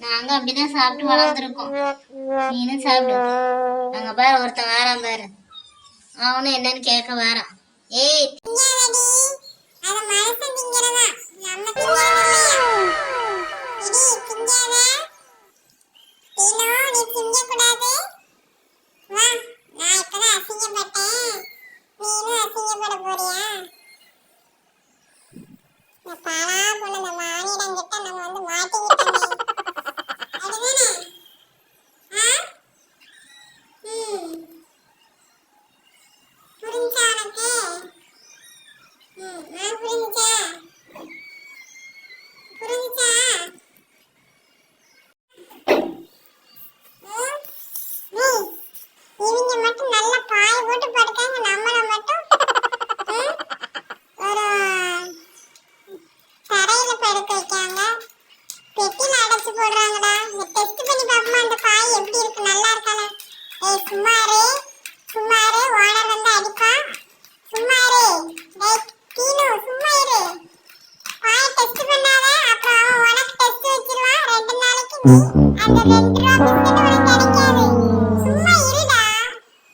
நாங்க அப்படிதான் சாப்பிட்டு வளர்ந்துருக்கோம். நீனும் சாப்பிடு. அங்க பாரு ஒருத்தன் வேறான் பாரு. அவனும் என்னன்னு கேட்க வேறான் ஏய் திங்காதடி போடுறாங்கடா இந்த டெஸ்ட் பண்ணி பாப்போமா அந்த பாய் எப்படி இருக்கு? நல்லா இருக்கானே ஏய் சும்மாரு சும்மாரு ஓனர் வந்து அடிப்பா. சும்மாரு டேய் தீனு சும்மா இரு. பாய டெஸ்ட் பண்ணாத. அப்புறம் அவன் உனக்கு டெஸ்ட் வச்சிருவான் ரெண்டு நாளைக்கு நீ அந்த ரெண்டு ரூபா பிஸ்கட் உனக்கு கிடைக்காது. சும்மா இருடா.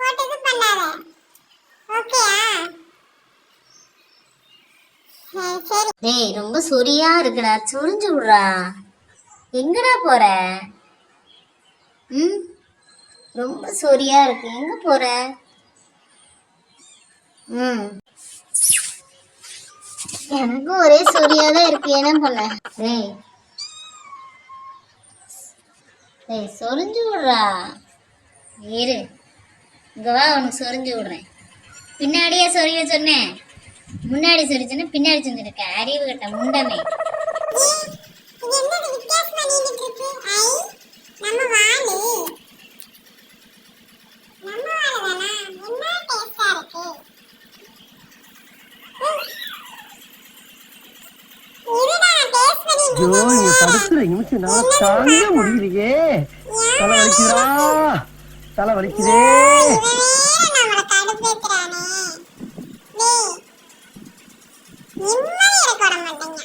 போட்டு பண்ணாத. ஓகேயா சரி டேய் ரொம்ப சொரியா இருக்குடா. சுரிஞ்சு விடுறா. எங்கடா போற? ம்? ரொம்ப சொரியா இருக்கு. எங்க போற? ம். எனக்கும் ஒரே சொரியா தான் இருக்கு. என்ன பண்ண? டேய். டேய் சொரிஞ்சு விடுறா. இரு. இங்க வா உனக்கு சொரிஞ்சு விடுறேன். பின்னாடியே சொரிய சொன்னேன். முன்னாடி சொரிச்சுன்னு பின்னாடி செஞ்சுருக்க அறிவு கட்ட முண்டமே. ஐயோ நீங்க படுத்துற நிமிஷம் நான் தாங்க முடியலையே. தலை வலிக்குதா? தலை வலிக்குதே. நிம்மதி இருக்க மாட்டேங்க.